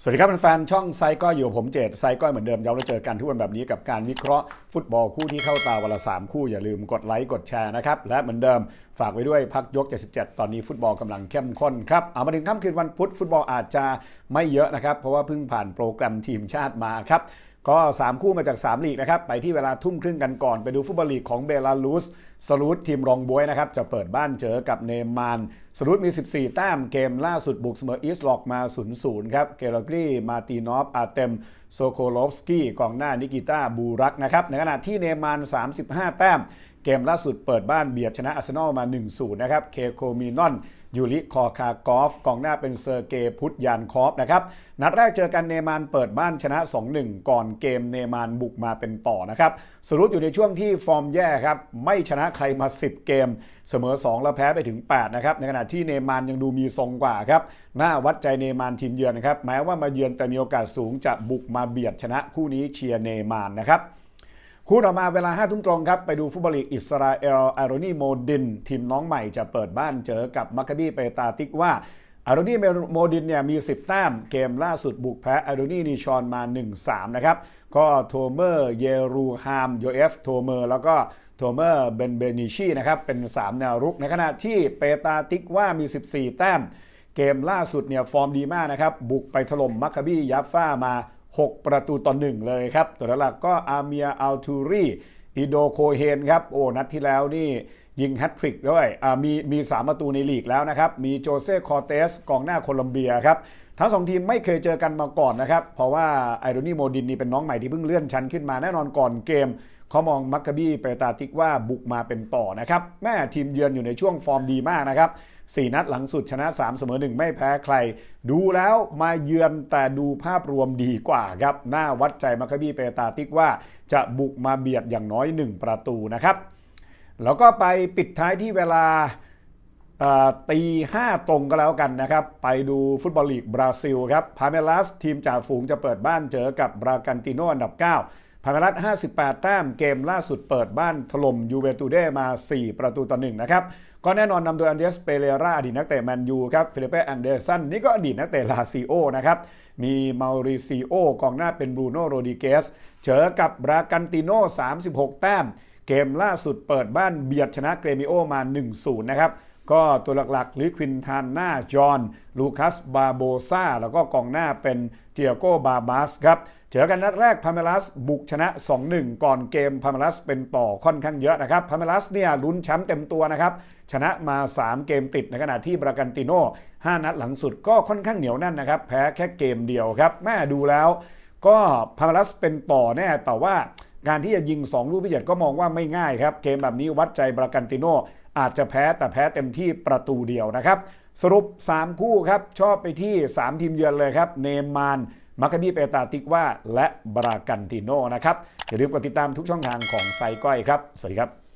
สวัสดีครับแฟนๆช่องไซก้อยอยู่ผมเจตไซก้อยเหมือนเดิมย้ำเราเจอกันทุกวันแบบนี้กับการวิเคราะห์ฟุตบอลคู่ที่เข้าตาวันละสามคู่อย่าลืมกดไลค์กดแชร์นะครับ และเหมือนเดิมฝากไว้ด้วยพักยก 77 ตอนนี้ฟุตบอลกำลังเข้มข้นครับเอามาถึงค่ำคืนวันพุธฟุตบอลอาจจะไม่เยอะนะครับ เพราะว่าเพิ่งผ่านโปรแกรมทีมชาติมาครับ ก็ 3 คู่มาจาก 3 ลีกนะครับ ไปที่เวลาทุ่มครึ่งกันก่อน ไปดูฟุตบอลลีกของเบลารุสสรูตทีมรองบวยนะครับ จะเปิดบ้านเจอกับเนมานสรูตมี 14 แต้มเกมล่าสุดบุกเสมออีสล็อกมา 0-0 ครับ เกลกรีมาตีนอฟ อาเต็ม โซโคลฟสกี้กองหน้านิกิต้าบูรักนะครับ ในขณะที่เนมาน 35 แต้ม กมล่าสุดเปิดบ้านเบียดชนะอาร์เซนอลมา 1-0 นะครับ เคโคมีนอนยูริคอคากอฟกองหน้าเป็นเซอร์เกย์พุทยานคอฟนะครับ นัดแรกเจอกันเนมานเปิดบ้านชนะ 2-1 ก่อนเกมเนมานบุกมาเป็นต่อนะครับ สรุปอยู่ในช่วงที่ฟอร์มแย่ครับ ไม่ชนะใครมา 10 เกม เสมอ 2 แล้วแพ้ไปถึง 8 นะครับ ในขณะที่เนมานยังดูมีทรงกว่าครับ หน้าวัดใจเนมานทีมเยือนนะครับ แม้ว่ามาเยือนแต่มีโอกาสสูงจะบุกมาเบียดชนะคู่นี้เชียร์เนมานนะครับ คู่ต่อมาเวลา5ทุ่มตรงครับ ไปดูฟุตบอลลีกอิสราเอลอารอนีโมดิน ทีมน้องใหม่จะเปิดบ้านเจอกับมัคคาบีเปตาติกว่าอารอนีโมดินเนี่ยมี 10 แต้ม เกมล่าสุดบุกแพ้อารอนีนิชอนมา 1-3 นะครับ ก็โทเมอร์เยรูฮามโยเอฟโทเมอร์ แล้วก็โทเมอร์เบนเบนิชีนะครับ เป็น 3 แนวรุก ในขณะที่เปตาติกว่ามี 14 แต้ม เกมล่าสุดเนี่ยฟอร์มดีมากนะครับ บุกไปถล่มมัคคาบียัฟฟ่ามา 6 ประตูต่อหนึ่งเลยครับ ตัวหลักก็อาเมียอัลทูรีอิโดโคเฮนครับ โอ้ นัดที่แล้วนี่ ยิงแฮตทริกด้วยมีมีสามประตูในลีกแล้วนะครับ มีโจเซ่คอเตสกองหน้าโคลอมเบียครับทั้งสองทีมไม่เคยเจอกันมาก่อนนะครับ เพราะว่าไอโรนีโมดินนี่เป็นน้องใหม่ที่เพิ่งเลื่อนชั้นขึ้นมาแน่นอนก่อนเกมเขามองมักกะบี้เปตาติกว่าบุกมาเป็นต่อนะครับแม่ทีมเยือนอยู่ในช่วงฟอร์มดีมากนะครับ4นัดหลังสุดชนะ 3 เสมอ 1 ไม่แพ้ใคร ดูแล้วมาเยือนแต่ดูภาพรวมดีกว่าครับหน้าวัดใจมักกะบี้เปตาติกว่าจะบุกมาเบียดอย่างน้อย 1 ประตูนะครับ แล้วก็ไปปิดท้ายที่เวลาตีห้าตรงก็แล้วกันนะครับ ไปดูฟุตบอลลีกบราซิลครับพาเมลัสทีมจ่าฝูงจะเปิดบ้านเจอกับบรากันติโนอันดับ 9พาเมลัส58 แต้มเกมล่าสุดเปิดบ้านถล่มยูเวนตุเดมา 4 ประตูต่อ1นะครับ ก็แน่นอนนำโดยอันเดสเปเรราอดีตนักเตะแมนยูครับฟิลิเป้อันเดอร์สันนี่ก็อดีตนักเตะลาซิโอนะครับมีมาริซิโอกองหน้าเป็นบรูโนโรดิเกสเจอกับบรากันติโน36 แต้ม เกมล่าสุดเปิดบ้านเบียดชนะเกรมิโอมา 1-0 นะครับ ก็ตัวหลักๆลิควินทานนาจอห์นลูคัส บาโบซาแล้วก็กองหน้าเป็นเทียโกบาบาสครับเจอกันนัดแรกพาเมลัสบุกชนะ 2-1 ก่อนเกมพาเมลัสเป็นต่อค่อนข้างเยอะนะครับพาเมลัสเนี่ยลุ้นแชมป์เต็มตัวนะครับ ชนะมา 3 เกมติดในขณะที่บรากันติโน่5นัดหลังสุดก็ค่อนข้างเหนียวแน่นนะครับ แพ้แค่เกมเดียวครับ แม่ดูแล้ว ก็พาเมลัสเป็นต่อแน่แต่ว่า การที่จะยิง 2 ลูกพิเศษก็มองว่าไม่ง่ายครับ เกมแบบนี้วัดใจบรากันติโนอาจจะแพ้แต่แพ้เต็มที่ประตูเดียวนะครับ สรุป 3 คู่ครับ ชอบไปที่ 3 ทีมเยือนเลยครับ เนมานมาคาบีเปตาติกว่า และบรากันติโนนะครับ อย่าลืมกดติดตามทุกช่องทางของไซก้อยครับ สวัสดีครับ